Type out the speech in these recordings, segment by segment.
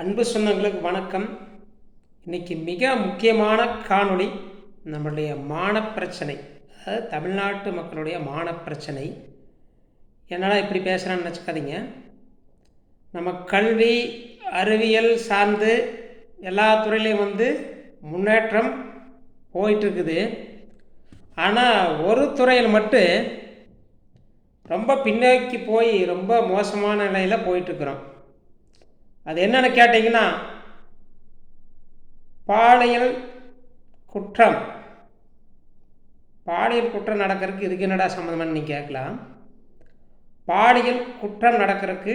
அன்பு சொந்தங்களுக்கு வணக்கம். இன்னைக்கு மிக முக்கியமான காணொளி நம்மளுடைய மான பிரச்சனை அதாவது தமிழ்நாட்டு மக்களுடைய மான பிரச்சனை என்னால் இப்படி பேசுகிறேன்னு நினச்சிக்காதீங்க. நம்ம கல்வி அறிவியல் சார்ந்து எல்லா துறையிலையும் வந்து முன்னேற்றம் போயிட்டுருக்குது. ஆனால் ஒரு துறையில் மட்டும் ரொம்ப பின்னோக்கி போய் ரொம்ப மோசமான நிலையில் போயிட்டுருக்குறோம். அது என்னென்னு கேட்டிங்கன்னா பாலியல் குற்றம். பாலியல் குற்றம் நடக்கிறதுக்கு இதுக்கு என்னடா சம்மந்தம்னு நீ கேட்கலாம். பாலியல் குற்றம் நடக்கிறதுக்கு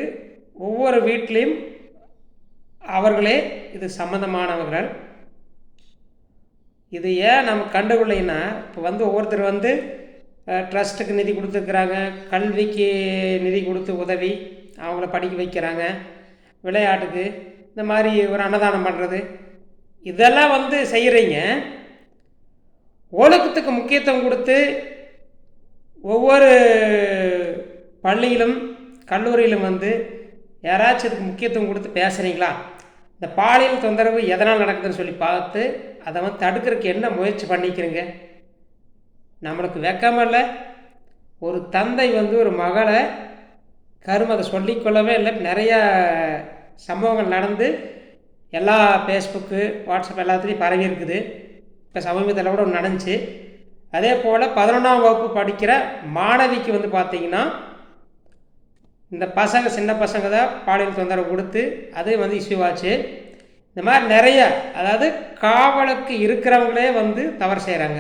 ஒவ்வொரு வீட்லேயும் அவர்களே இது சம்மந்தமானவர்கள். இது ஏன் நம்ம கண்டுகொள்ளைன்னா இப்போ வந்து ஒவ்வொருத்தர் வந்து ட்ரஸ்ட்டுக்கு நிதி கொடுத்துருக்குறாங்க கல்விக்கு நிதி கொடுத்து உதவி அவங்கள படிக்க வைக்கிறாங்க. விளையாட்டுக்கு இந்த மாதிரி ஒரு அன்னதானம் பண்ணுறது இதெல்லாம் வந்து செய்கிறீங்க ஒழுக்கத்துக்கு முக்கியத்துவம் கொடுத்து ஒவ்வொரு பள்ளியிலும் கல்லூரியிலும் வந்து யாராச்சும் இதுக்கு முக்கியத்துவம் கொடுத்து பேசுகிறீங்களா இந்த பாலியல் தொந்தரவு எதனால் நடக்குதுன்னு சொல்லி பார்த்து அதை வந்து தடுக்கிறதுக்கு என்ன முயற்சி பண்ணிக்கிறீங்க? நம்மளுக்கு வெக்கமில்ல ஒரு தந்தை வந்து ஒரு மகளை கரும அதை சொல்லிக்கொள்ளவே இல்லை. நிறையா சம்பவங்கள் நடந்து எல்லா ஃபேஸ்புக்கு வாட்ஸ்அப் எல்லாத்துலேயும் பரவி இருக்குது. இப்போ சமீபத்தில் கூட ஒன்று நடந்துச்சு. அதே போல் பதினொன்றாம் வகுப்பு படிக்கிற மாணவிக்கு வந்து பார்த்திங்கன்னா இந்த பசங்க சின்ன பசங்க தான் பாலியல் தொந்தரவு கொடுத்து அது வந்து இஷ்யூ ஆச்சு. இந்த மாதிரி நிறைய அதாவது காவலுக்கு இருக்கிறவங்களே வந்து தவறு செய்கிறாங்க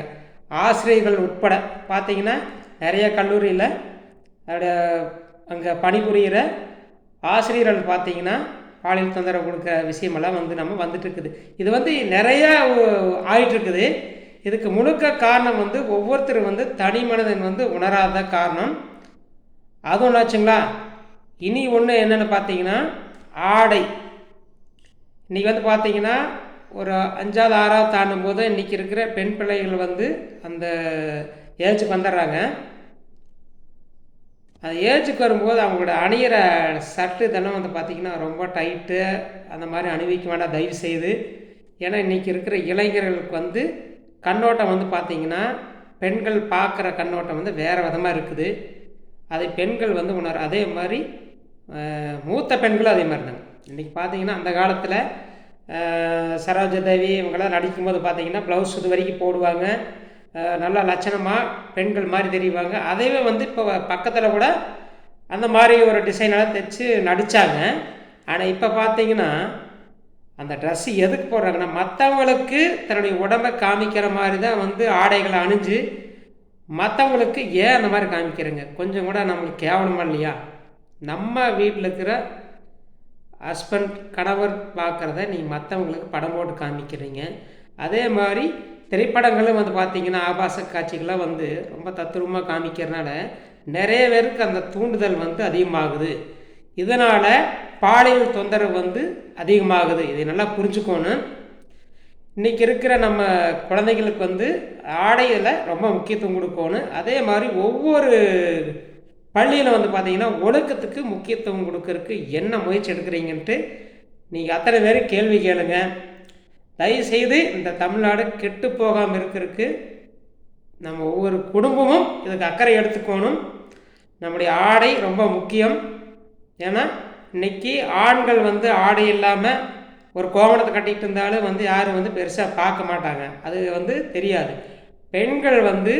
ஆசிரியர்கள் உட்பட பார்த்திங்கன்னா நிறைய கல்லூரியில் அங்கே பணிபுரிகிற ஆசிரியர்கள் பார்த்தீங்கன்னா பாலியல் தொந்தரவு கொடுக்குற விஷயமெல்லாம் வந்து நம்ம வந்துட்டுருக்குது. இது வந்து நிறையா ஆயிட்டுருக்குது. இதுக்கு முழுக்க காரணம் வந்து ஒவ்வொருத்தரும் வந்து தனி மனிதன் வந்து உணராத காரணம். அதுவும் ஆச்சுங்களா? இனி ஒன்று என்னென்னு பார்த்தீங்கன்னா ஆடை. இன்றைக்கி வந்து பார்த்தீங்கன்னா ஒரு அஞ்சாவது ஆறாவது தாண்டும் போது இன்றைக்கி இருக்கிற பெண் பிள்ளைகள் வந்து அந்த ஏஜுக்கு வந்துடுறாங்க. அது ஏஜுக்கு வரும்போது அவங்களோட அணியிற சர்ட்டு தினம் வந்து பார்த்திங்கன்னா ரொம்ப டைட்டு அந்த மாதிரி அணிவிக்க வேண்டாம் தயவு செய்து. ஏன்னா இன்றைக்கி இருக்கிற இளைஞர்களுக்கு வந்து கண்ணோட்டம் வந்து பார்த்திங்கன்னா பெண்கள் பார்க்குற கண்ணோட்டம் வந்து வேறு விதமாக இருக்குது. அதை பெண்கள் வந்து உணர் அதே மாதிரி மூத்த பெண்களும் அதே மாதிரி தாங்க. இன்றைக்கி பார்த்தீங்கன்னா அந்த காலத்தில் சரோஜ தேவி இவங்களாம் நடிக்கும்போது பார்த்திங்கன்னா ப்ளவுஸ் இது வரைக்கும் போடுவாங்க. நல்லா லட்சணமாக பெண்கள் மாதிரி தெரிவாங்க. அதைவே வந்து இப்போ பக்கத்தில் கூட அந்த மாதிரி ஒரு டிசைனெல்லாம் தைச்சு நடித்தாங்க ஆனால் இப்போ பார்த்தீங்கன்னா அந்த ட்ரெஸ்ஸு எதுக்கு போடுறாங்கன்னா மற்றவங்களுக்கு தன்னுடைய உடம்பை காமிக்கிற மாதிரி தான் வந்து ஆடைகளை அணிஞ்சு மற்றவங்களுக்கு ஏன் அந்த மாதிரி காமிக்கிறேங்க? கொஞ்சம் கூட நம்மளுக்கு கேவலமாக இல்லையா? நம்ம வீட்டில் இருக்கிற ஹஸ்பண்ட் கணவர் பார்க்குறத நீங்கள் மற்றவங்களுக்கு படம் போட்டு காமிக்கிறீங்க. அதே மாதிரி திரைப்படங்களும் வந்து பார்த்திங்கன்னா ஆபாச காட்சிகள்லாம் வந்து ரொம்ப தத்துரூபமாக காமிக்கிறனால நிறைய பேருக்கு அந்த தூண்டுதல் வந்து அதிகமாகுது. இதனால் பாலியல் தொந்தரவு வந்து அதிகமாகுது. இதை நல்லா புரிஞ்சுக்கணும். இன்றைக்கி இருக்கிற நம்ம குழந்தைகளுக்கு வந்து ஆடையில் ரொம்ப முக்கியத்துவம் கொடுக்கணும். அதே மாதிரி ஒவ்வொரு பள்ளியில் வந்து பார்த்திங்கன்னா ஒழுக்கத்துக்கு முக்கியத்துவம் கொடுக்கறதுக்கு என்ன முயற்சி எடுக்கிறீங்கன்ட்டு நீங்கள் அத்தனை பேர் கேள்வி கேளுங்கள் தயவுசெய்து இந்த தமிழ்நாடு கெட்டு போகாமல் இருக்கிறதுக்கு நம்ம ஒவ்வொரு குடும்பமும் இதுக்கு அக்கறை எடுத்துக்கணும். நம்முடைய ஆடை ரொம்ப முக்கியம். ஏன்னா இன்றைக்கி ஆண்கள் வந்து ஆடை இல்லாமல் ஒரு கோவணத்தை கட்டிகிட்டு இருந்தாலும் வந்து யாரும் வந்து பெருசாக பார்க்க மாட்டாங்க. அது வந்து தெரியாது. பெண்கள் வந்து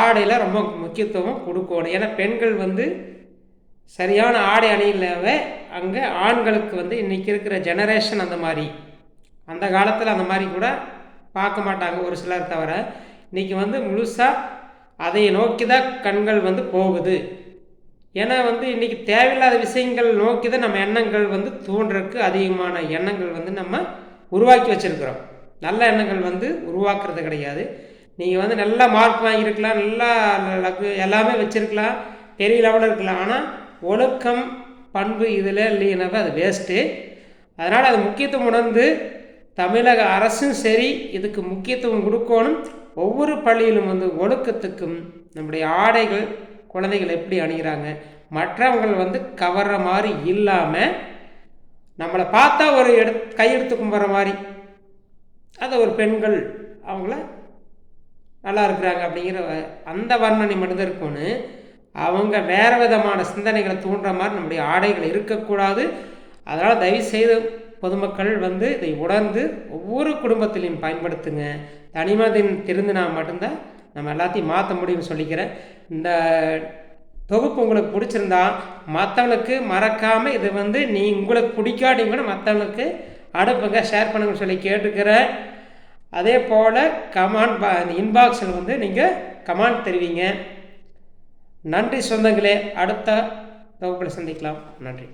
ஆடையில் ரொம்ப முக்கியத்துவம் கொடுக்கணும். ஏன்னா பெண்கள் வந்து சரியான ஆடை அணியிலவே அங்கே ஆண்களுக்கு வந்து இன்றைக்கி இருக்கிற ஜெனரேஷன் அந்த மாதிரி அந்த காலத்தில் அந்த மாதிரி கூட பார்க்க மாட்டாங்க ஒரு சிலர் தவிர. இன்றைக்கி வந்து முழுசாக அதை நோக்கி தான் கண்கள் வந்து போகுது. ஏன்னா வந்து இன்றைக்கி தேவையில்லாத விஷயங்கள் நோக்கி தான் நம்ம எண்ணங்கள் வந்து தோன்றதுக்கு அதிகமான எண்ணங்கள் வந்து நம்ம உருவாக்கி வச்சுருக்கிறோம். நல்ல எண்ணங்கள் வந்து உருவாக்குறது கிடையாது. நீங்கள் வந்து நல்லா மார்க் வாங்கியிருக்கலாம் நல்லா எல்லாமே வச்சுருக்கலாம் பெரிய லெவலில் இருக்கலாம். ஆனால் ஒழுக்கம் பண்பு இதில் இல்லைனாவே அது வேஸ்ட்டு அதனால் அது முக்கியத்துவம் உணர்ந்து தமிழக அரசும் சரி இதுக்கு முக்கியத்துவம் கொடுக்கணும். ஒவ்வொரு பள்ளியிலும் வந்து ஒழுக்கத்துக்கும் நம்முடைய ஆடைகள் குழந்தைகள் எப்படி அணிகிறாங்க மற்றவங்கள் வந்து கவர்ற மாதிரி இல்லாமல் நம்மளை பார்த்தா ஒரு எடு கையெடுத்து கும்பிட்ற மாதிரி. அது ஒரு பெண்கள் அவங்கள நல்லா இருக்கிறாங்க அப்படிங்கிற அந்த வர்ணனை மட்டும்தான் இருக்கும்னு அவங்க வேறு விதமான சிந்தனைகளை தூண்டுற மாதிரி நம்முடைய ஆடைகள் இருக்கக்கூடாது. அதனால் தயவுசெய்து பொதுமக்கள் வந்து இதை உணர்ந்து ஒவ்வொரு குடும்பத்திலையும் பயன்படுத்துங்க. தனிமதின் திருந்தினா மட்டும்தான் நம்ம எல்லாத்தையும் மாற்ற முடியும்னு சொல்லிக்கிறேன். இந்த தொகுப்பு உங்களுக்கு பிடிச்சிருந்தா மற்றவங்களுக்கு மறக்காமல் இது வந்து நீ உங்களுக்கு பிடிக்காட்டி கூட மற்றவங்களுக்கு அனுப்புங்க ஷேர் பண்ணுங்கன்னு சொல்லி கேட்டுக்கிறேன் அதே போல் கமாண்ட் பா இன்பாக்ஸில் வந்து நீங்கள் கமாண்ட் தெரிவிங்க. நன்றி சொந்தங்களே அடுத்த தொகுப்பில் சந்திக்கலாம். நன்றி.